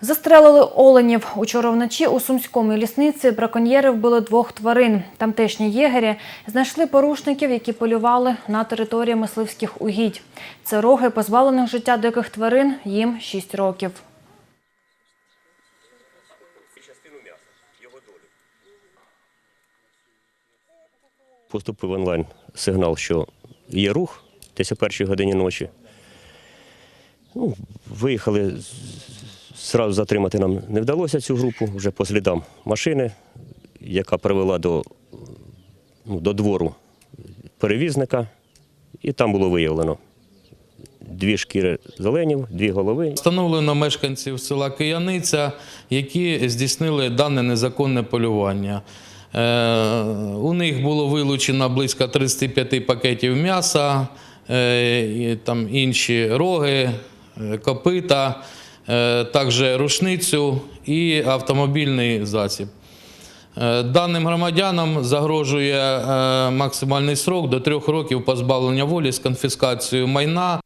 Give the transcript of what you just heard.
Застрелили оленів. Учора вночі у Сумському лісниці браконьєри вбили двох тварин. Тамтешні єгері знайшли порушників, які полювали на території мисливських угідь. Це роги позбавлених життя диких тварин, їм 6 років. Поступив онлайн сигнал, що є рух десь о першій годині ночі. Ну, виїхали, зразу затримати нам не вдалося цю групу, вже по слідам машини, яка привела до, ну, до двору перевізника, і там було виявлено дві шкіри зеленів, дві голови. Встановлено мешканців села Кияниця, які здійснили дане незаконне полювання. Е, У них було вилучено близько 35 пакетів м'яса, е, інші роги, е, копита, також рушницю і автомобільний засіб. Е, Даним громадянам загрожує е, максимальний срок до трьох років позбавлення волі з конфіскацією майна.